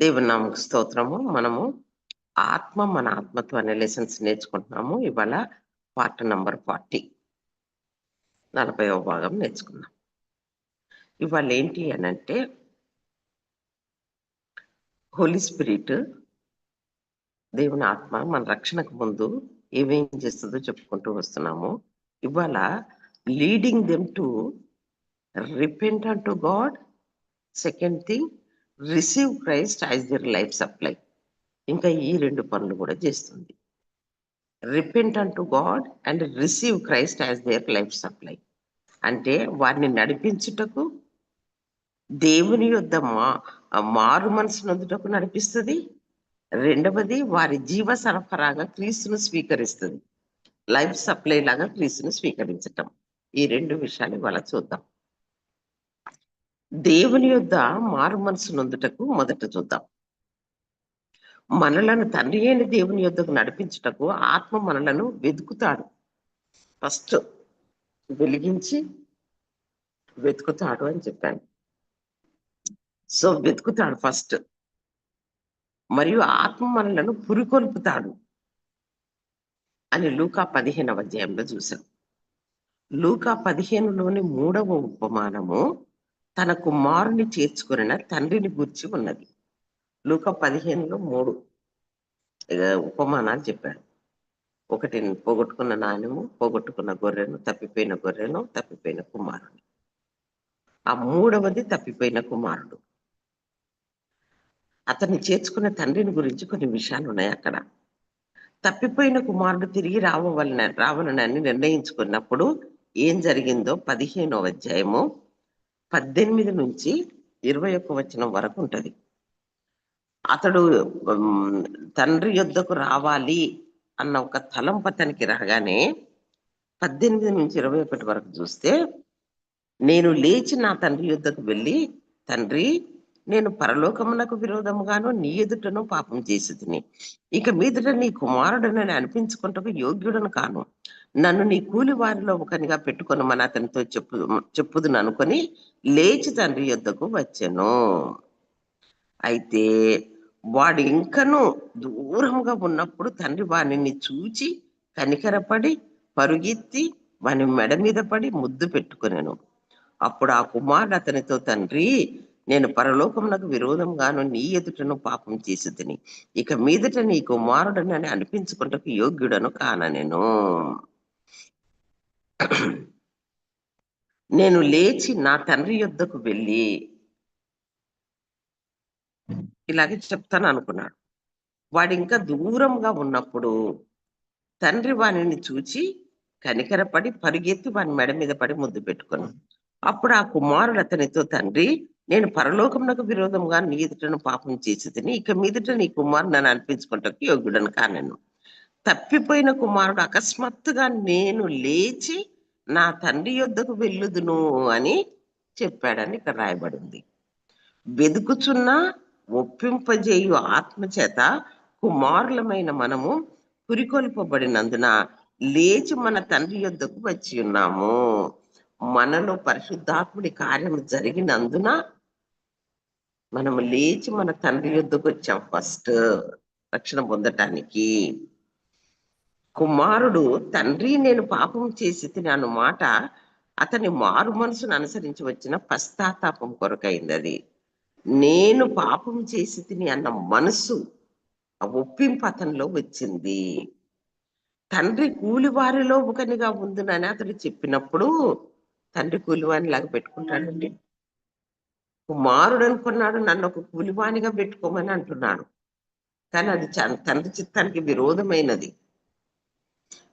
దేవునామకు స్తోత్రము. మనము ఆత్మ మన ఆత్మత్వ అనే లెసన్స్ నేర్చుకుంటున్నాము. ఇవాళ పార్ట్ నంబర్ ఫార్టీ. నలభైవ భాగం నేర్చుకున్నాం ఇవాళ ఏంటి అని అంటే హోలీ స్పిరిట్ దేవుని ఆత్మ మన రక్షణకు ముందు ఏమేం చేస్తుందో చెప్పుకుంటూ వస్తున్నాము. ఇవాళ leading them to repent unto God second thing receive Christ as their life supply. ఇంకా ఈ రెండు పనులు కూడా చేస్తుంది. Repent unto God and receive Christ as their life supply. అంటే వారిని నడిపించుటకు దేవుని యొద్ద మా మారు మనసు నొందుటకు నడిపిస్తుంది. రెండవది వారి జీవ సరఫరాగా క్రీస్తును స్వీకరిస్తుంది. లైఫ్ సప్లై లాగా క్రీస్తును స్వీకరించటం. ఈ రెండు విషయాలు ఇవాళ చూద్దాం. దేవుని యొద్ద మారు మనసు నొందుటకు మొదట చూద్దాం. మనలను తండ్రి అయిన దేవుని యొద్దకు నడిపించుటకు ఆత్మ మనలను వెతుకుతాడు. ఫస్ట్ వెలిగించి వెతుకుతాడు అని చెప్పాను. సో వెతుకుతాడు ఫస్ట్. మరియు ఆత్మ మనలను పురికొల్పుతాడు అని లూకా పదిహేనవ అధ్యాయంలో చూసాం లూకా పదిహేనులోని మూడవ ఉపమానము తన కుమారుని చేర్చుకున్న తండ్రిని గుర్చి ఉన్నది. లూక పదిహేనులో మూడు. ఉపమానాలు చెప్పాడు. ఒకటి పోగొట్టుకున్న నాణ్యము పోగొట్టుకున్న గొర్రెను తప్పిపోయిన గొర్రెను తప్పిపోయిన కుమారుడు ఆ మూడవది తప్పిపోయిన కుమారుడు. అతన్ని చేర్చుకున్న తండ్రిని గురించి కొన్ని విషయాలు ఉన్నాయి అక్కడ. తప్పిపోయిన కుమారుడు తిరిగి రావవలన రావాలని నిర్ణయించుకున్నప్పుడు ఏం జరిగిందో పదిహేనవ అధ్యాయము పద్దెనిమిది నుంచి ఇరవై ఒక్క వచనం వరకు ఉంటుంది. అతడు తండ్రి యుద్ధకు రావాలి అన్న ఒక తలంపు అతనికి రాగానే పద్దెనిమిది నుంచి ఇరవై ఒకటి వరకు చూస్తే నేను లేచి నా తండ్రి యుద్ధకు వెళ్ళి తండ్రి నేను పరలోకమునకు విరోధముగాను నీ ఎదుటను పాపం చేసి తిని ఇక మీదట నీ కుమారుడనని అనిపించుకుంటకు యోగ్యుడను కాను. నన్ను నీ కూలి వారిలో ఒకనిగా పెట్టుకొని మన అతనితో చెప్పు చెప్పుదును అనుకొని లేచి తండ్రి యుద్ధకు వచ్చాను. అయితే వాడు ఇంకను దూరంగా ఉన్నప్పుడు తండ్రి వాణిని చూచి కనికరపడి పరుగెత్తి వాని మెడ మీద పడి ముద్దు పెట్టుకునేను. అప్పుడు ఆ కుమారుడు అతనితో తండ్రి నేను పరలోకమునకు విరోధంగాను నీ ఎదుటను పాపం చేసి తిని ఇక మీదట నీ కుమారుడనని అనిపించుకుంటకు యోగ్యుడను కాన నేను నేను లేచి నా తండ్రి యొద్దకు వెళ్ళి ఇలాగే చెప్తాను అనుకున్నాడు. వాడు ఇంకా దూరంగా ఉన్నప్పుడు తండ్రి వాణిని చూచి కనికరపడి పరిగెత్తి వాని మెడ మీద పడి ముద్దు పెట్టుకున్నాడు. అప్పుడు ఆ కుమారుడు అతనితో తండ్రి నేను పరలోకమునకు విరోధంగా నీ ఎదుటను పాపం చేసి తిని ఇక మీదట నీ కుమారుడు నన్ను అనిపించుకుంటకు యోగ్యుడను కానను. తప్పిపోయిన కుమారుడు అకస్మాత్తుగా నేను లేచి నా తండ్రి యొద్దకు వెళ్ళుదును అని చెప్పాడని ఇక్కడ రాయబడింది. వెదుకుచున్న ఒప్పింపజేయు ఆత్మచేత కుమారులమైన మనము పురికొల్పబడినందున లేచి మన తండ్రి యొద్దకు వచ్చి ఉన్నాము. మనలో పరిశుద్ధాత్ముడి కార్యం జరిగినందున మనము లేచి మన తండ్రి యొద్దకు వచ్చాం ఫస్ట్. రక్షణ పొందటానికి. కుమారుడు తండ్రి నేను పాపం చేసి తినాను మాట అతని మారు మనసును అనుసరించి వచ్చిన పశ్చాత్తాపం కొరకైంది అది. నేను పాపం చేసి తిని అన్న మనసు ఆ ఒప్పింపు అతనిలో వచ్చింది. తండ్రి కూలివారిలో ఒకనిగా ఉందినని అతడు చెప్పినప్పుడు తండ్రి కూలివాణి లాగా పెట్టుకుంటాడండి. కుమారుడు అనుకున్నాడు నన్ను ఒక కూలివాణిగా పెట్టుకోమని అంటున్నాడు. కానీ అది తండ్రి చిత్తానికి విరోధమైనది.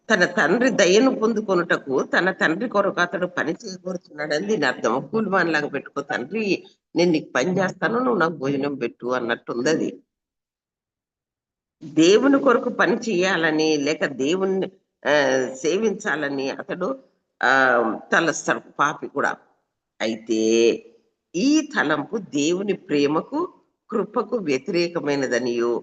తన తండ్రి దయను పొందుకొనుటకు తన తండ్రి కొరకు అతడు పని చేయకూరుతున్నాడని దీని అర్థం. కూలిమాన్ లాగా పెట్టుకో తండ్రి నేను నీకు పని చేస్తాను నువ్వు నాకు భోజనం పెట్టు అన్నట్టుంది అది దేవుని కొరకు పని చేయాలని లేక దేవుణ్ణి సేవించాలని అతడు ఆ తలస్తాడు పాపి కూడా. అయితే ఈ తలంపు దేవుని ప్రేమకు కృపకు వ్యతిరేకమైనదనియో.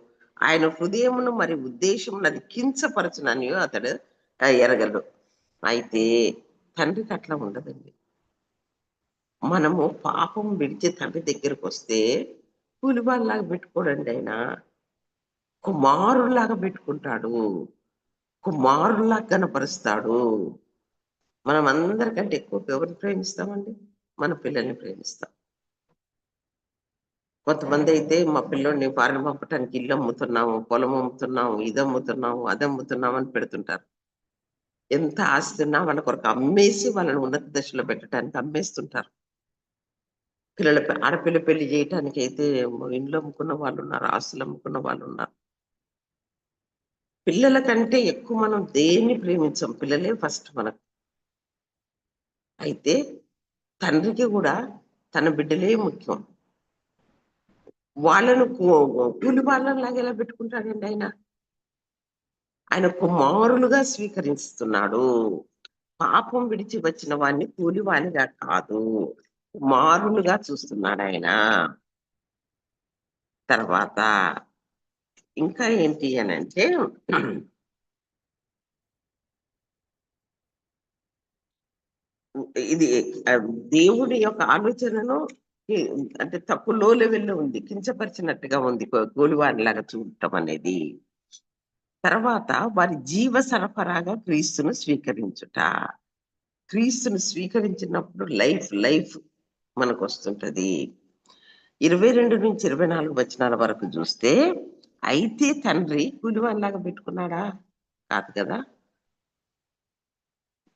ఆయన హృదయమును మరి ఉద్దేశమును అది కించపరచుననియో అతడు ఎరగలు అయితే తండ్రికి అట్లా ఉండదండి. మనము పాపం విడిచి తండ్రి దగ్గరకు వస్తే పులిబాల్లాగా పెట్టుకోడండి ఆయన. కుమారుల్లాగా పెట్టుకుంటాడు. కుమారుల్లాగా కనపరుస్తాడు. మనం అందరికంటే ఎక్కువ ఎవరిని ప్రేమిస్తామండి? మన పిల్లల్ని ప్రేమిస్తాం. కొంతమంది అయితే మా పిల్లోడిని ఫారెన్ పంపటానికి ఇల్లు అమ్ముతున్నాము పొలం అమ్ముతున్నాము ఇది అమ్ముతున్నాము అది అమ్ముతున్నాము అని పెడుతుంటారు. ఎంత ఆస్తి వాళ్ళ కొరకు అమ్మేసి వాళ్ళని ఉన్నత దశలో పెట్టడానికి అమ్మేస్తుంటారు. పిల్లల ఆడపిల్ల పెళ్ళి చేయటానికి అయితే ఇంట్లో అమ్ముకున్న వాళ్ళు ఉన్నారు ఆస్తులు అమ్ముకున్న వాళ్ళు ఉన్నారు. పిల్లల కంటే ఎక్కువ మనం దేన్ని ప్రేమించాం? పిల్లలే ఫస్ట్ మనకు. అయితే తండ్రికి కూడా తన బిడ్డలే ముఖ్యం. వాళ్ళను కూ- కూలి వాళ్ళలాగా ఎలా పెట్టుకుంటాడండి ఆయన? ఆయన కుమారులుగా స్వీకరిస్తున్నాడు. పాపం విడిచి వచ్చిన వాడిని కూలివానిగా కాదు కుమారులుగా చూస్తున్నాడు ఆయన. తర్వాత ఇంకా ఏంటి అని అంటే ఇది దేవుడి యొక్క ఆలోచనను అంటే తప్పు లో లెవెల్లో ఉంది కించపరిచినట్టుగా ఉంది గోలివారిలాగా చూడటం అనేది. తర్వాత వారి జీవ సరఫరాగా క్రీస్తును స్వీకరించుట. క్రీస్తును స్వీకరించినప్పుడు లైఫ్ లైఫ్ మనకు వస్తుంటది ఇరవై రెండు నుంచి ఇరవై నాలుగు వచనాల వరకు చూస్తే అయితే తండ్రి కూలివానిలాగా పెట్టుకున్నాడా? కాదు కదా.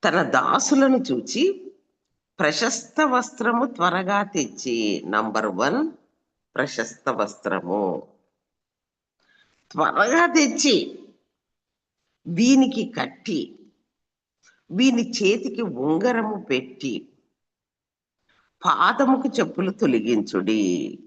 తన దాసులను చూచి ప్రశస్త వస్త్రము త్వరగా తెచ్చి నంబర్ వన్ ప్రశస్త వస్త్రము. త్వరగా తెచ్చి వీనికి కట్టి వీని చేతికి ఉంగరము పెట్టి పాదముకు చెప్పులు తొలగించుడి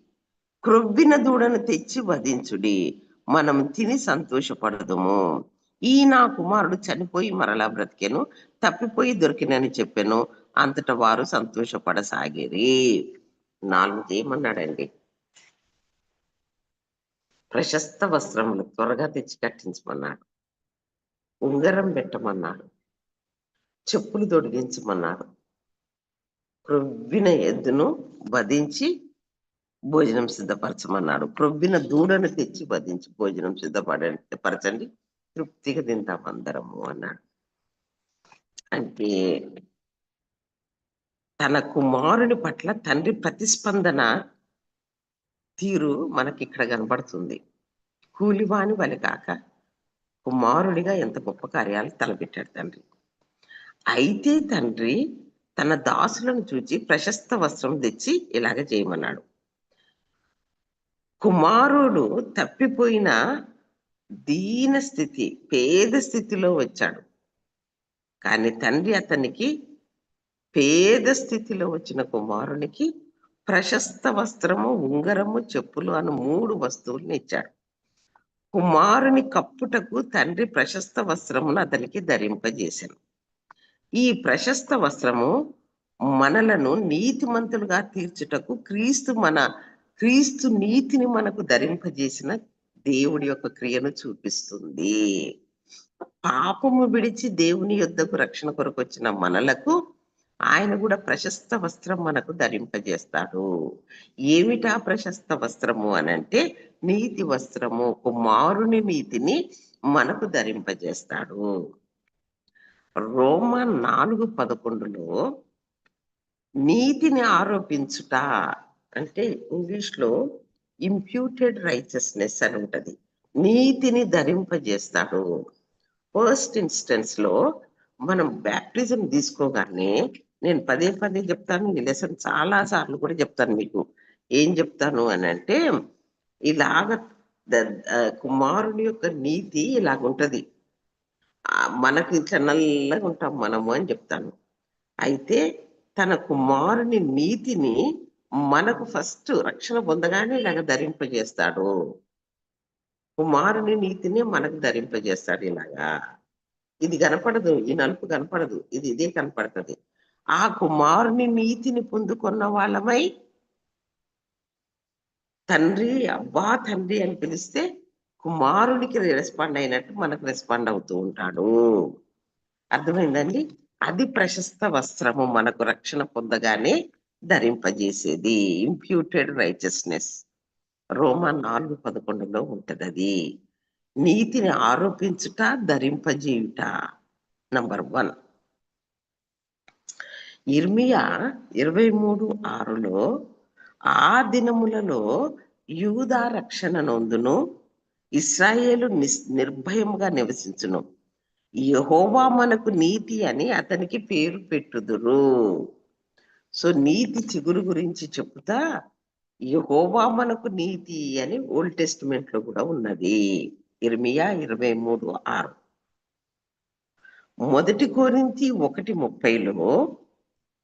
క్రొవ్విన దూడను తెచ్చి వధించుడి మనం తిని సంతోషపడదుము. ఈ నా కుమారుడు చనిపోయి మరలా బ్రతికెను తప్పిపోయి దొరికినని చెప్పాను అంతట వారు సంతోషపడసాగిరి. నాలుగు ఏమన్నాడండి? ప్రశస్త వస్త్రములు త్వరగా తెచ్చి కట్టించమన్నాడు. ఉంగరం పెట్టమన్నాడు చెప్పులు తొడిగించమన్నాడు క్రొవ్విన ఎద్దును వధించి భోజనం సిద్ధపరచమన్నాడు. క్రొవ్విన దూడను తెచ్చి వధించి భోజనం సిద్ధపడ పరచండి తృప్తిగా తింటాం అందరము అన్నాడు. అంటే తన కుమారుని పట్ల తండ్రి ప్రతిస్పందన తీరు మనకి ఇక్కడ కనబడుతుంది. కూలివాని వలి కాక కుమారుడిగా ఎంత గొప్ప కార్యాలు తలపెట్టాడు తండ్రి. అయితే తండ్రి తన దాసులను చూచి ప్రశస్త వస్త్రం తెచ్చి ఇలాగ చేయమన్నాడు. కుమారుడు తప్పిపోయిన దీన స్థితి పేద స్థితిలో వచ్చాడు. కానీ తండ్రి అతనికి పేద స్థితిలో వచ్చిన కుమారునికి ప్రశస్త వస్త్రము ఉంగరము చెప్పులు అని మూడు వస్తువులను ఇచ్చాడు. కుమారుని కప్పుటకు తండ్రి ప్రశస్త వస్త్రమును అతనికి ధరింపజేశాను ఈ ప్రశస్త వస్త్రము మనలను నీతిమంతులుగా తీర్చుటకు క్రీస్తు మన క్రీస్తు నీతిని మనకు ధరింపజేసిన దేవుడి యొక్క క్రియను చూపిస్తుంది. పాపము విడిచి దేవుని యొద్దకు రక్షణ కొరకు వచ్చిన మనలకు ఆయన కూడా ప్రశస్త వస్త్రం మనకు ధరింపజేస్తాడు. ఏమిటా ప్రశస్త వస్త్రము అని అంటే నీతి వస్త్రము కుమారుని నీతిని మనకు ధరింపజేస్తాడు. రోమా నాలుగు పదకొండులో నీతిని ఆరోపించుట అంటే ఇంగ్లీష్లో ఇంప్యూటెడ్ రైచస్నెస్ అని ఉంటది. నీతిని ధరింపజేస్తాడు. ఫస్ట్ ఇన్స్టెన్స్లో మనం బ్యాప్టిజం తీసుకోగానే నేను పదే పదే చెప్తాను ఈ లెసన్ చాలా సార్లు కూడా చెప్తాను మీకు. ఏం చెప్తాను అని అంటే ఇలాగ కుమారుని యొక్క నీతి ఇలాగుంటది మనకి ఇట్లా నల్లగా ఉంటాం మనము అని చెప్తాను. అయితే తన కుమారుని నీతిని మనకు ఫస్ట్ రక్షణ పొందగానే ఇలాగ ధరింపజేస్తాడు. కుమారుని నీతిని మనకు ధరింపజేస్తాడు ఇలాగా. ఇది కనపడదు ఈ నలుపు కనపడదు ఇది ఇదే కనపడుతుంది. ఆ కుమారుని నీతిని పొందుకున్న వాళ్ళమై తండ్రి అబ్బా తండ్రి అని పిలిస్తే కుమారునికి రెస్పాండ్ అయినట్టు మనకు రెస్పాండ్ అవుతూ ఉంటాడు. అర్థమైందండి? అది ప్రశస్త వస్త్రము మనకు రక్షణ పొందగానే ధరింపజేసేది. ఇంప్యూటెడ్ రైచస్నెస్ రోమా నాలుగు పదకొండులో ఉంటది అది నీతిని ఆరోపించుట ధరింపజేయుట. నంబర్ వన్ ఇర్మియా ఇరవై మూడు ఆరులో ఆ దినములలో యూదా రక్షణ నొందును ఇస్రాయేలు నిస్ నిర్భయముగా నివసించును. యహోవా మనకు నీతి అని అతనికి పేరు పెట్టుదురు. సో నీతి చిగురు గురించి చెప్తా యహోవా మనకు నీతి అని ఓల్డ్ టెస్టిమెంట్లో కూడా ఉన్నది. ఇర్మియా ఇరవై మూడు ఆరు. మొదటి కోరింతి ఒకటి ముప్పైలో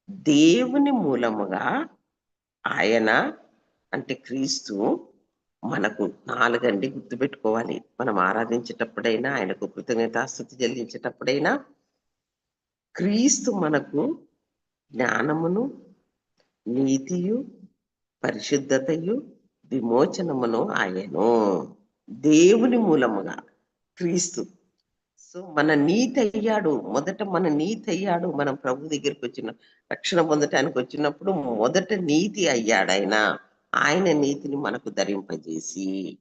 దేవుని మూలముగా ఆయన అంటే క్రీస్తు మనకు నాలుగండి గుర్తుపెట్టుకోవాలి. మనం ఆరాధించేటప్పుడైనా ఆయనకు కృతజ్ఞతాస్థుతి చెల్లించేటప్పుడైనా క్రీస్తు మనకు జ్ఞానమును నీతియు పరిశుద్ధతయు విమోచనమును ఆయను దేవుని మూలముగా క్రీస్తు సో మన నీతి అయ్యాడు మొదట మన నీతి అయ్యాడు మనం ప్రభు దగ్గరికి వచ్చిన రక్షణ పొందటానికి వచ్చినప్పుడు మొదట నీతి అయ్యాడు ఆయన ఆయన నీతిని మనకు ధరింపజేసి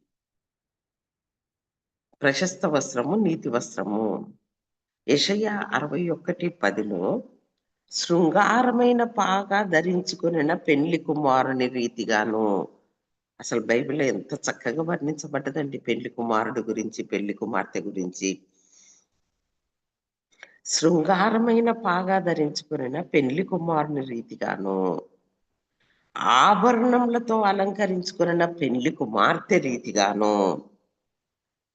ప్రశస్త వస్త్రము నీతి వస్త్రము. యషయ అరవై ఒకటి పదిలో శృంగారమైన పాగా ధరించుకున్న పెళ్ళి కుమారుని రీతిగాను అసలు బైబిల్ ఎంత చక్కగా వర్ణించబడ్డదండి పెళ్ళి కుమారుడు గురించి పెళ్ళి కుమార్తె గురించి. శృంగారమైన పాగా ధరించుకున్న పెళ్ళి కుమారుని రీతిగాను ఆభరణములతో అలంకరించుకున్న పెళ్ళి కుమార్తె రీతిగాను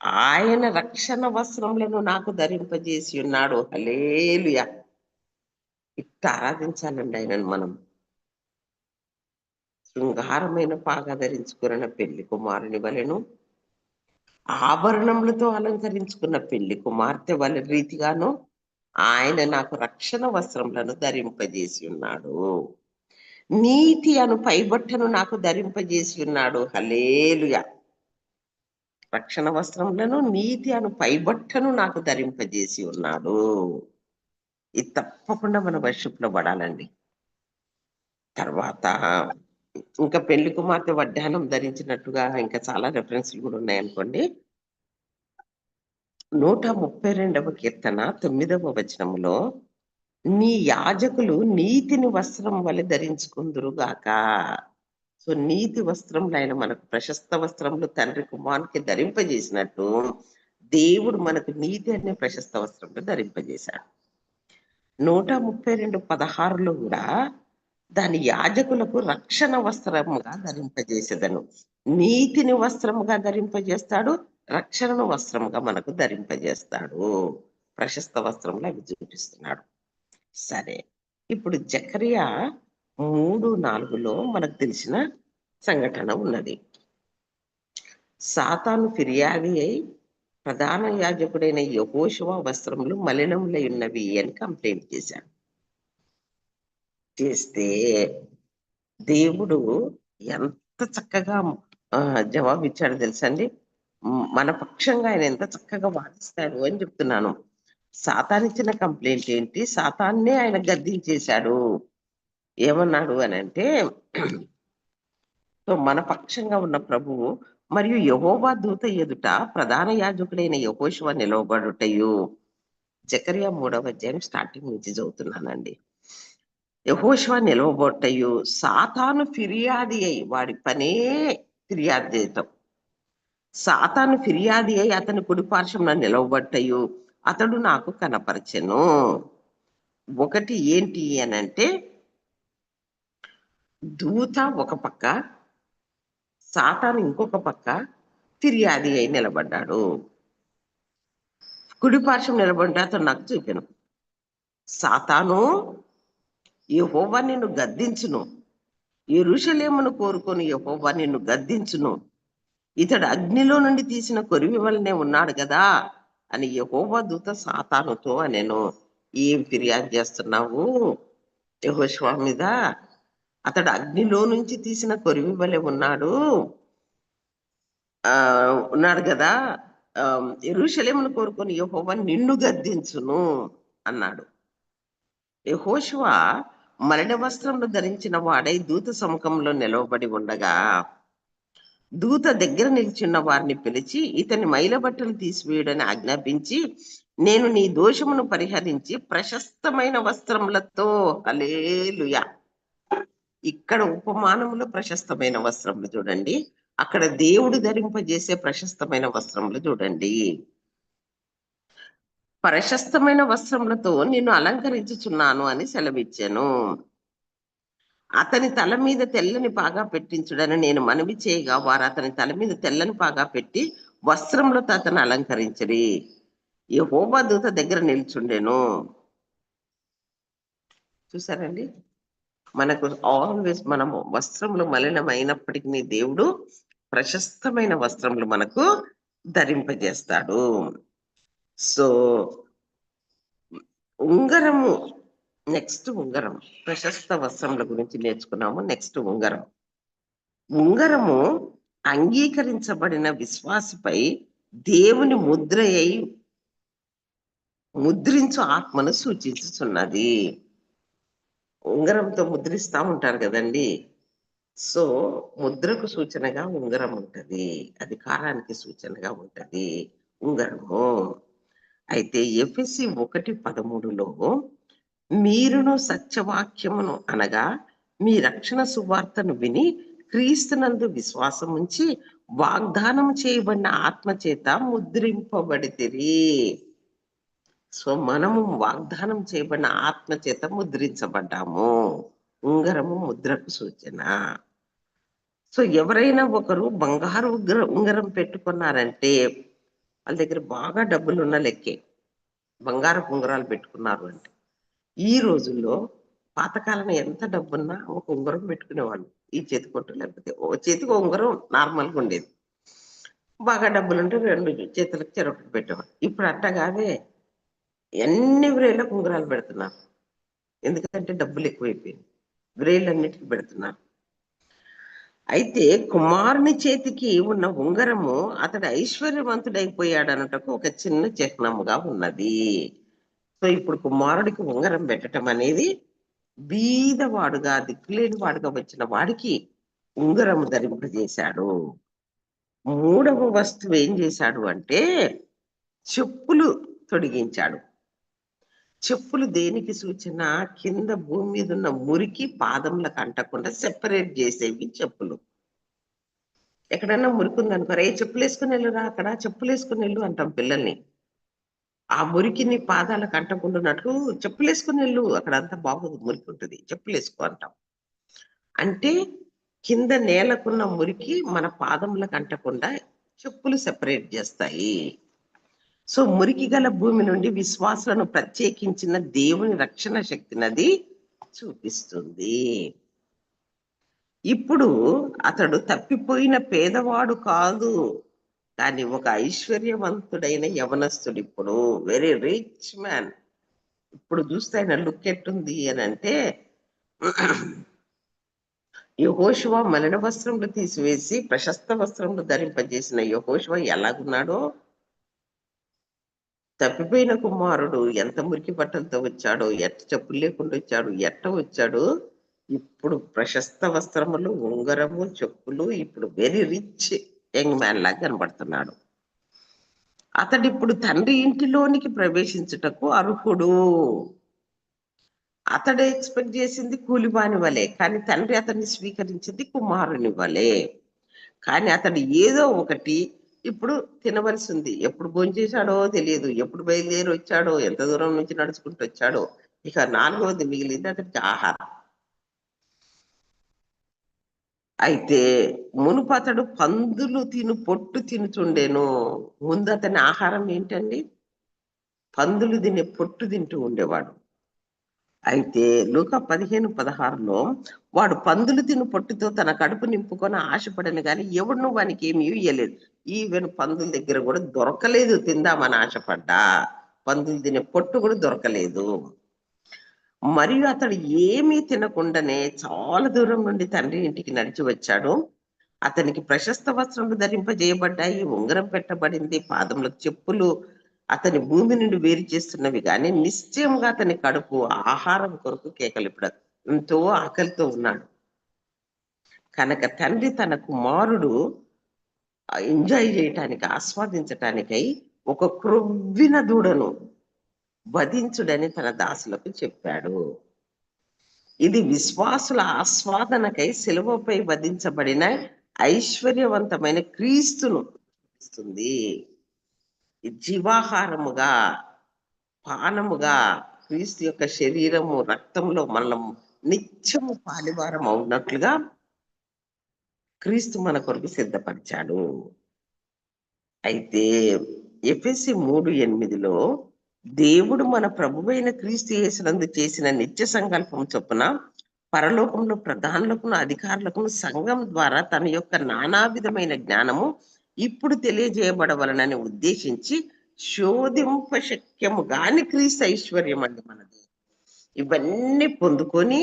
ఆయన రక్షణ వస్త్రములను నాకు ధరింపజేసి ఉన్నాడు. హలేలుయా ఇట్ట ఆరాధించాలండి ఆయనను మనం. శృంగారమైన పాగా ధరించుకున్న పెళ్ళి కుమారుని వలెను ఆభరణములతో అలంకరించుకున్న పెళ్ళి కుమార్తె వలె రీతిగాను ఆయన నాకు రక్షణ వస్త్రములను ధరింపజేసి ఉన్నాడు. నీతి అను పైబట్టను నాకు ధరింపజేసి ఉన్నాడు. హలేలుయా రక్షణ వస్త్రములను నీతి అను పైబట్టను నాకు ధరింపజేసి ఉన్నాడు. ఇది తప్పకుండా మన వర్షిప్లో పడాలండి. తర్వాత ఇంకా పెళ్ళి కుమార్తె వడ్డానం ధరించినట్టుగా ఇంకా చాలా రెఫరెన్స్లు కూడా ఉన్నాయనుకోండి. నూట ముప్పై రెండవ కీర్తన తొమ్మిదవ వచనములో నీ యాజకులు నీతిని వస్త్రం వలె ధరించుకుందురుగాక సో నీతి వస్త్రములు ఆయన మనకు ప్రశస్త వస్త్రములు తండ్రి కుమారునికి ధరింపజేసినట్టు దేవుడు మనకు నీతి అనే ప్రశస్త వస్త్రములు ధరింపజేశాడు. నూట ముప్పై రెండు పదహారులో కూడా దాని యాజకులకు రక్షణ వస్త్రముగా ధరింపజేసేదను. నీతిని వస్త్రముగా ధరింపజేస్తాడు రక్షణను వస్త్రముగా మనకు ధరింపజేస్తాడు. ప్రశస్త వస్త్రంలో అవి చూపిస్తున్నాడు. సరే ఇప్పుడు జకరియా మూడు నాలుగులో మనకు తెలిసిన సంఘటన ఉన్నది. సాతాను ఫిర్యాది అయి ప్రధాన యాజకుడైన యహోశివ వస్త్రములు మలినములై ఉన్నవి అని కంప్లైంట్ చేశాడు. చేస్తే దేవుడు ఎంత చక్కగా జవాబు ఇచ్చాడు తెలుసండి మన పక్షంగా ఆయన ఎంత చక్కగా వాదిస్తాడు అని చెప్తున్నాను. సాతానిచ్చిన కంప్లైంట్ ఏంటి? సాతాన్నే ఆయన గద్దించేశాడు. ఏమన్నాడు అని అంటే మన పక్షంగా ఉన్న ప్రభువు మరియు యహోవా దూత ఎదుట ప్రధాన యాజకుడైన యహోశివ నిలవబడుటయు. జకరియా మూడవ అధ్యాయం స్టార్టింగ్ నుంచి చదువుతున్నానండి. యహోశివ నిలవబొట్టయు సాతాను ఫిర్యాది అయి వాడి పనే ఫిర్యాదు చేయటం. సాతాను ఫిర్యాది అయి అతని కుడి పార్శ్వంలో నిలవబట్టయు అతడు నాకు కనపరచెను. ఒకటి ఏంటి అని అంటే దూత ఒక పక్క సాతాను ఇంకొక పక్క ఫిర్యాది అయి నిలబడ్డాడు. కుడి పార్శ్వం అతను నాకు చూపాను. సాతాను యహోవా నిన్ను గద్దించును. ఎరుషలేమును కోరుకొని యహోవా నిన్ను గద్దించును. ఇతడు అగ్నిలో నుండి తీసిన కొరివి వల్లనే ఉన్నాడు కదా అని యహోవ దూత సాతానుతో నేను ఏం ఫిర్యాదు చేస్తున్నావు? యెహోషువ మీద అతడు అగ్నిలో నుంచి తీసిన కొరివి వలె ఉన్నాడు. ఆ ఉన్నాడు కదా. ఎరుషలేమును కోరుకొని యెహోవా నిన్ను గద్దించును అన్నాడు. యహోశివ మరణ వస్త్రములు ధరించిన వాడై దూత సముఖంలో నిలవబడి ఉండగా దూత దగ్గర నిల్చున్న వారిని పిలిచి ఇతని మైల బట్టలు తీసివేయడని ఆజ్ఞాపించి నేను నీ దోషమును పరిహరించి ప్రశస్తమైన వస్త్రములతో అలేలుయా ఇక్కడ ఉపమానములు ప్రశస్తమైన వస్త్రములు చూడండి. అక్కడ దేవుడు ధరింపజేసే ప్రశస్తమైన వస్త్రములు చూడండి. ప్రశస్తమైన వస్త్రములతో నిన్ను అలంకరించుచున్నాను అని సెలవిచ్చాను. అతని తల మీద తెల్లని పాగా పెట్టించుడని నేను మనవి చేయగా వారు అతని తల మీద తెల్లని పాగా పెట్టి వస్త్రములతో అతను అలంకరించరి. ఈ దూత దగ్గర నిల్చుండెను. చూసారండి? మనకు ఆల్వేస్ మనము వస్త్రములు మలినమైనప్పటికీ దేవుడు ప్రశస్తమైన వస్త్రములు మనకు ధరింపజేస్తాడు. సో ఉంగరము నెక్స్ట్ ఉంగరం. ప్రశస్త వస్త్రముల గురించి నేర్చుకున్నాము. నెక్స్ట్ ఉంగరం. ఉంగరము అంగీకరించబడిన విశ్వాసపై దేవుని ముద్ర అయి ముద్రించు ఆత్మను సూచించుచున్నది. ఉంగరంతో ముద్రిస్తా ఉంటారు కదండి. సో ముద్రకు సూచనగా ఉంగరం ఉంటది. అధికారానికి సూచనగా ఉంటది. ఉంగరము. అయితే ఎఫ్ఎస్సి ఒకటి పదమూడులో మీరును సత్యవాక్యమును అనగా మీ రక్షణ సువార్తను విని క్రీస్తునందు విశ్వాసం ఉంచి వాగ్దానం చేయబడిన ఆత్మ చేత ముద్రింపబడితిరి. సో మనము వాగ్దానం చేయబడిన ఆత్మ చేత ముద్రించబడ్డాము. ఉంగరము ముద్రకు సూచన. సో ఎవరైనా ఒకరు బంగారు ఉంగర ఉంగరం పెట్టుకున్నారంటే వాళ్ళ దగ్గర బాగా డబ్బులు ఉన్న లెక్కే. బంగారు ఉంగరాలు పెట్టుకున్నారు అంటే. ఈ రోజుల్లో పాతకాలం ఎంత డబ్బున్నా ఒక ఉంగరం పెట్టుకునేవాళ్ళు. ఈ చేతి కొట్టు లేకపోతే ఓ చేతికి ఉంగరం నార్మల్గా ఉండేది. బాగా డబ్బులు ఉంటే రెండు చేతులకు చెరొకటి పెట్టేవాళ్ళు. ఇప్పుడు అట్ట కాదే ఎన్ని వ్రేళ్ళకు ఉంగరాలు పెడుతున్నారు? ఎందుకంటే డబ్బులు ఎక్కువైపోయింది అన్నిటికి పెడుతున్నారు. అయితే కుమారుని చేతికి ఉన్న ఉంగరము అతడు ఐశ్వర్యవంతుడైపోయాడు అనుటకు ఒక చిన్న చిహ్నముగా ఉన్నది. సో ఇప్పుడు కుమారుడికి ఉంగరం పెట్టడం అనేది బీదవాడుగా దిక్కులేని వాడుగా వచ్చిన వాడికి ఉంగరం ధరింపజేశాడు. మూడవ వస్తువు ఏం చేశాడు అంటే చెప్పులు తొడిగించాడు. చెప్పులు దేనికి సూచన? కింద భూమి మీద ఉన్న మురికి పాదములకు అంటకుండా సెపరేట్ చేసేవి చెప్పులు. ఎక్కడన్నా మురికి ఉందనుకోరా ఏ చెప్పులు వేసుకుని వెళ్ళురా అక్కడ చెప్పులు వేసుకుని వెళ్ళు అంటాం పిల్లల్ని. ఆ మురికిని పాదాలకు అంటకుండాన్నట్లు చెప్పులేసుకుని వెళ్ళు అక్కడ అంతా బాగోదు మురికి ఉంటుంది చెప్పులేసుకో అంటాం. అంటే కింద నేలకున్న మురికి మన పాదములకు అంటకుండా చెప్పులు సెపరేట్ చేస్తాయి. సో మురికి గల భూమి నుండి విశ్వాసాలను ప్రత్యేకించిన దేవుని రక్షణ శక్తినది చూపిస్తుంది. ఇప్పుడు అతడు తప్పిపోయిన పేదవాడు కాదు. కానీ ఒక ఐశ్వర్యవంతుడైన యవనస్తుడు ఇప్పుడు. వెరీ రిచ్ మ్యాన్ ఇప్పుడు చూస్తే ఆయన లుక్ ఎట్టుంది అని అంటే యహోశివ మలిన వస్త్రములు తీసివేసి ప్రశస్త వస్త్రములు ధరింపజేసిన యహోశివ ఎలాగున్నాడో? తప్పిపోయిన కుమారుడు ఎంత మురికి బట్టలతో వచ్చాడో ఎట్ట చెప్పులు లేకుండా వచ్చాడు ఎట్ట వచ్చాడు? ఇప్పుడు ప్రశస్త వస్త్రములు ఉంగరము చెప్పులు ఇప్పుడు వెరీ రిచ్ యంగ్ మ్యాన్ లాగా కనబడుతున్నాడు. అతడిప్పుడు తండ్రి ఇంటిలోనికి ప్రవేశించుటకు అర్హుడు. అతడు ఎక్స్పెక్ట్ చేసింది కూలిబాని వలె కానీ తండ్రి అతన్ని స్వీకరించింది కుమారుని వలె. కానీ అతడు ఏదో ఒకటి ఇప్పుడు తినవలసి ఉంది ఎప్పుడు భోంచేశాడో తెలియదు. ఎప్పుడు బయలుదేరి వచ్చాడో ఎంత దూరం నుంచి నడుచుకుంటూ వచ్చాడో. ఇక నాలుగవది మిగిలింది అతనికి ఆహారం. అయితే మునుపు అతడు పందులు తిను పొట్టు తినుచుండేను. ముందు అతని ఆహారం ఏంటండి? పందులు తినే పొట్టు తింటూ ఉండేవాడు. అయితే లూక పదిహేను పదహారులో వాడు పందులు తిను పొట్టుతో తన కడుపు నింపుకొని ఆశపడను కానీ ఎవడు వానికి ఏమి ఇవ్వలేదు ఈవెన్ పందుల దగ్గర కూడా దొరకలేదు తిందామని ఆశపడ్డా. పందులు తినే పొట్టు కూడా దొరకలేదు. మరియు అతడు ఏమీ తినకుండానే చాలా దూరం నుండి తండ్రి ఇంటికి నడిచి వచ్చాడు. అతనికి ప్రశస్త వస్త్రములు ధరింపజేయబడ్డాయి ఉంగరం పెట్టబడింది పాదములకు చెప్పులు అతని భూమి నుండి వేరు చేస్తున్నవి. కానీ నిశ్చయంగా అతని కడుపు ఆహారం కొరకు కేకలిపడదు ఎంతో ఆకలితో ఉన్నాడు. కనుక తండ్రి తన కుమారుడు ఎంజాయ్ చేయటానికి ఆస్వాదించటానికై ఒక క్రొవ్విన దూడను వధించుడని తన దాసులకు చెప్పాడు. ఇది విశ్వాసుల ఆస్వాదనకై శిలువపై వధించబడిన ఐశ్వర్యవంతమైన క్రీస్తును ఇస్తుంది జీవాహారముగా పానముగా క్రీస్తు యొక్క శరీరము రక్తంలో మనం నిత్యము పాలివారం అవునట్లుగా క్రీస్తు మన కొరకు సిద్ధపరిచాడు. అయితే ఎఫ్ఎస్సి మూడు ఎనిమిదిలో దేవుడు మన ప్రభువైన క్రీస్తు యేసునందు చేసిన నిత్య సంకల్పం చొప్పున పరలోకంలో ప్రధానులకు అధికారులకు సంఘం ద్వారా తన యొక్క నానా విధమైన జ్ఞానము ఇప్పుడు తెలియజేయబడవలనని ఉద్దేశించి శోధింప శక్యము గాని క్రీస్తు ఐశ్వర్యం అండి మనది. ఇవన్నీ పొందుకొని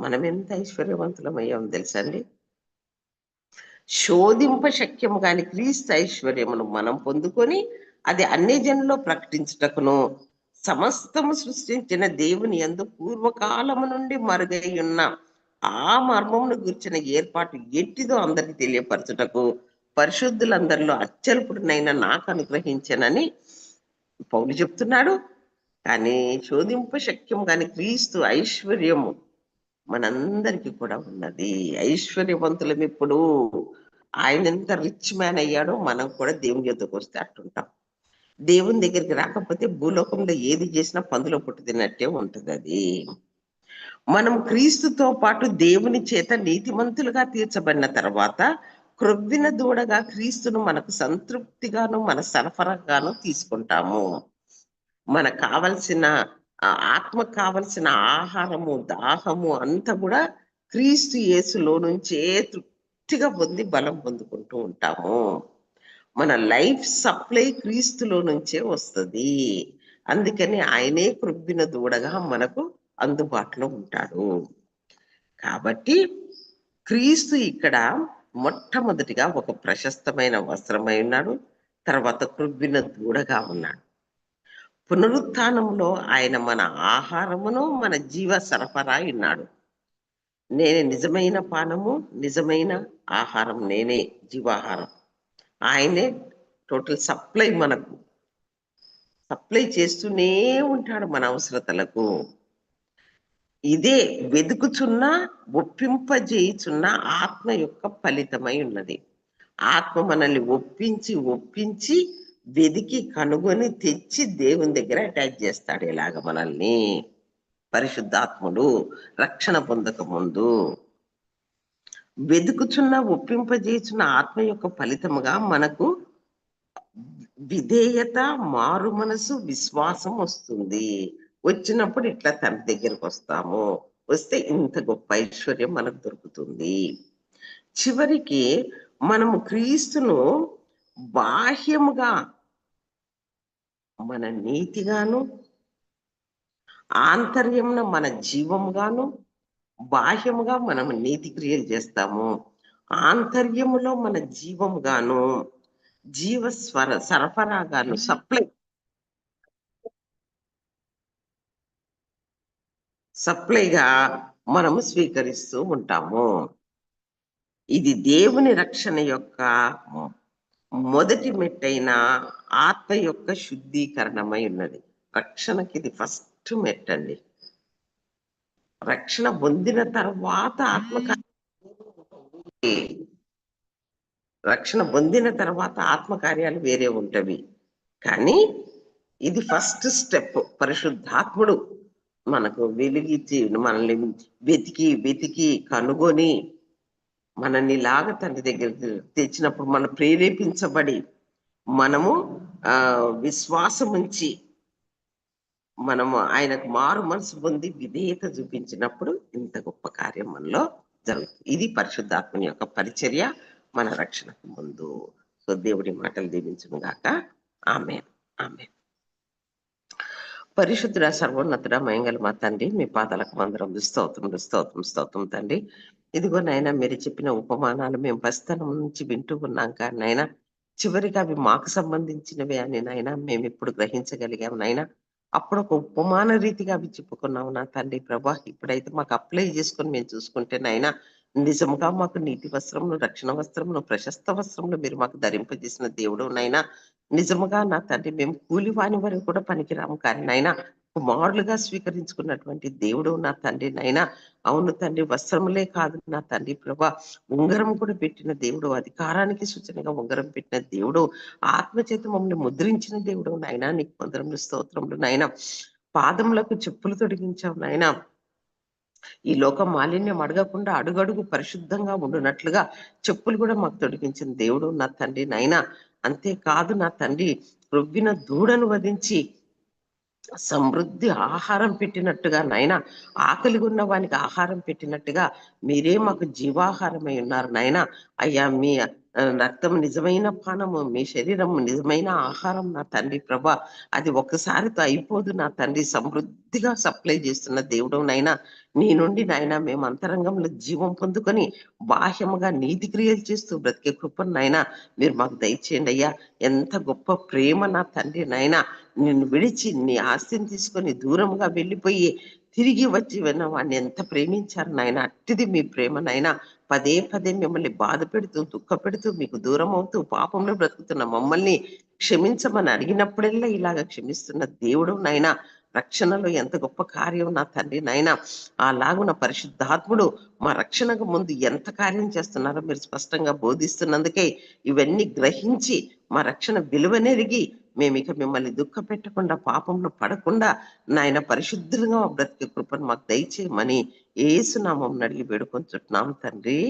మనం ఎంత ఐశ్వర్యవంతులం అయ్యాం తెలుసండి శోధింప శక్యము గాని క్రీస్తు ఐశ్వర్యమును మనం పొందుకొని అది అన్ని జన్లో ప్రకటించుటకును సమస్తము సృష్టించిన దేవుని ఎందు పూర్వకాలము నుండి మరుగై ఉన్న ఆ మర్మమును గుర్చిన ఏర్పాటు ఎట్టిదో అందరికి తెలియపరచుటకు పరిశుద్ధులందరిలో అత్యల్పుడినైనా నాకు అనుగ్రహించనని పౌలు చెప్తున్నాడు. కానీ శోధింప శక్యం కానీ క్రీస్తు ఐశ్వర్యము మనందరికి కూడా ఉన్నది. ఐశ్వర్యవంతులం ఇప్పుడు ఆయన ఎంత రిచ్ మ్యాన్ అయ్యాడో మనం కూడా దేవుని యొద్దకు వస్తే అట్టుంటాం. దేవుని దగ్గరికి రాకపోతే భూలోకంలో ఏది చేసినా పందులో పుట్టుదినట్టే ఉంటుంది అది. మనం క్రీస్తుతో పాటు దేవుని చేత నీతిమంతులుగా తీర్చబడిన తర్వాత క్రొవ్విన దూడగా క్రీస్తును మనకు సంతృప్తిగాను మన సరఫరాగాను తీసుకుంటాము. మనకు కావలసిన ఆత్మ ఆత్మకు కావలసిన ఆహారము దాహము అంతా కూడా క్రీస్తు యేసులో నుంచే తృప్తిగా పొంది బలం పొందుకుంటూ ఉంటాము. మన లైఫ్ సప్లై క్రీస్తులో నుంచే వస్తుంది. అందుకని ఆయనే కృబ్బిన దూడగా మనకు అందుబాటులో ఉంటాడు. కాబట్టి క్రీస్తు ఇక్కడ మొట్టమొదటిగా ఒక ప్రశస్తమైన వస్త్రమై ఉన్నాడు. తర్వాత కృబ్బిన దూడగా ఉన్నాడు. పునరుత్నంలో ఆయన మన ఆహారమును మన జీవ సరఫరా ఉన్నాడు నేనే నిజమైన పానము నిజమైన ఆహారం నేనే జీవాహారం. ఆయనే టోటల్ సప్లై మనకు. సప్లై చేస్తూనే ఉంటాడు మన అవసరతలకు. ఇదే వెతుకుచున్న ఒప్పింపజేయుచున్న ఆత్మ యొక్క ఫలితమై ఉన్నది. ఆత్మ మనల్ని ఒప్పించి ఒప్పించి వెదికి కనుగొని తెచ్చి దేవుని దగ్గర అటాచ్ చేస్తాడు ఇలాగ మనల్ని? పరిశుద్ధాత్ముడు రక్షణ పొందక ముందు వెతుకుచున్న ఒప్పింపజేసిన ఆత్మ యొక్క ఫలితముగా మనకు విధేయత మారు మనసు విశ్వాసం వస్తుంది. వచ్చినప్పుడు ఇట్లా తన దగ్గరకు వస్తాము. వస్తే ఇంత గొప్ప ఐశ్వర్యం మనకు దొరుకుతుంది. చివరికి మనము క్రీస్తును బాహ్యముగా మన నీతిగాను ఆంతర్యమున మన జీవముగాను బాహ్యముగా మనం నీతి క్రియలు చేస్తాము. ఆంతర్యములో మన జీవముగాను జీవ స్వర సరఫరాగాను సప్లై సప్లైగా మనము స్వీకరిస్తూ ఉంటాము. ఇది దేవుని రక్షణ యొక్క మొదటి మెట్టైన ఆత్మ యొక్క శుద్ధీకరణమై ఉన్నది. రక్షణకి ఇది ఫస్ట్ మెట్టండి. రక్షణ పొందిన తర్వాత ఆత్మ రక్షణ పొందిన తర్వాత ఆత్మకార్యాలు వేరే ఉంటవి. కానీ ఇది ఫస్ట్ స్టెప్. పరిశుద్ధాత్ముడు మనకు వెలిగించి మనల్ని వెతికి వెతికి కనుగొని మనల్ని లాగా తండ్రి దగ్గర తెచ్చినప్పుడు మనం ప్రేరేపించబడి మనము ఆ విశ్వాసం ఉంచి మనము ఆయనకు మారు మనసు పొంది విధేయత చూపించినప్పుడు ఇంత గొప్ప కార్యం మనలో జరుగుతుంది. ఇది పరిశుద్ధాత్మని యొక్క పరిచర్య మన రక్షణకు ముందు. సో దేవుడి మాటలు దీవించను గాక. ఆమె ఆమె పరిశుద్ధుడ సర్వోన్నతుడ మయంగల మా తండ్రి మీ పాదాలకు మందరం స్తోత్రం స్తోత్రం స్తోత్రం తండ్రి. ఇదిగో నాయన మీరు చెప్పిన ఉపమానాలు మేము పసితనం నుంచి వింటూ ఉన్నాం కానీ నాయన. చివరిగా అవి మాకు సంబంధించినవి అని నాయన మేము ఇప్పుడు గ్రహించగలిగాం నాయన. అప్పుడు ఒక ఉపమాన రీతిగా అవి చెప్పుకున్నాం నా తండ్రి ప్రభా. ఇప్పుడైతే మాకు అప్లై చేసుకొని మేము చూసుకుంటే నాయన నిజముగా మాకు నీటి వస్త్రమును రక్షణ వస్త్రమును ప్రశస్త వస్త్రములు మీరు మాకు ధరింపజేసిన దేవుడు నైనా నిజముగా నా తండ్రి మేము కూలివాని వరకు కూడా పనికిరాము కానీ నైనా కుమారులుగా స్వీకరించుకున్నటువంటి దేవుడు నా తండ్రి నైనా అవును తండ్రి వస్త్రములే కాదు నా తండ్రి ప్రభా. ఉంగరం కూడా పెట్టిన దేవుడు అధికారానికి సూచనగా ఉంగరం పెట్టిన దేవుడు ఆత్మచేత మమ్మల్ని ముద్రించిన దేవుడు నైనా నీకు కొందరములు స్తోత్రములు నాయన. పాదములకు చెప్పులు తొడిగించావు నాయనా. ఈ లోక మాలిన్యం అడగకుండా అడుగడుగు పరిశుద్ధంగా ఉండునట్లుగా చెప్పులు కూడా మాకు తొడిగించిన దేవుడు నా తండ్రి నైనా అంతేకాదు నా తండ్రి రొవ్విన దూడను వధించి సమృద్ధి ఆహారం పెట్టినట్టుగా నాయన ఆకలి ఉన్న వానికి ఆహారం పెట్టినట్టుగా మీరే మాకు జీవాహారమై ఉన్నారు నాయన. అయ్యా మీ రక్తం నిజమైన పానము మీ శరీరం నిజమైన ఆహారం నా తండ్రి ప్రభా. అది ఒక్కసారితో అయిపోదు నా తండ్రి. సమృద్ధిగా సప్లై చేస్తున్న దేవుడు నైనా నీ నుండి నాయన మేము అంతరంగంలో జీవం పొందుకొని బాహ్యముగా నీతి క్రియలు చేస్తూ బ్రతికే కృపను నాయన మీరు మాకు దయచేయండి అయ్యా. ఎంత గొప్ప ప్రేమ నా తండ్రి నాయన. నిన్ను విడిచి నీ ఆస్తిని తీసుకొని దూరంగా వెళ్ళిపోయి తిరిగి వచ్చి విన్న వాడిని ఎంత ప్రేమించారు నాయన. అట్టిది మీ ప్రేమ నాయన. పదే పదే మిమ్మల్ని బాధ పెడుతూ దుఃఖ పెడుతూ మీకు దూరం అవుతూ పాపంలో బ్రతుకుతున్న మమ్మల్ని క్షమించమని అడిగినప్పుడల్లా ఇలాగ క్షమిస్తున్న దేవుడు నాయనా రక్షణలో ఎంత గొప్ప కార్యం నా తండ్రి నాయన అలాగున పరిశుద్ధాత్ముడు మా రక్షణకు ముందు ఎంత కార్యం చేస్తున్నారో మీరు స్పష్టంగా బోధిస్తున్నందుకే ఇవన్నీ గ్రహించి మా రక్షణ విలువనెరిగి మేము ఇక మిమ్మల్ని దుఃఖ పెట్టకుండా పాపంలో పడకుండా నాయన పరిశుద్ధంగా బ్రతికే కృపను మాకు దయచేయమని ఏసునామం అడిగి వేడుకొంచుతున్నాం తండ్రి.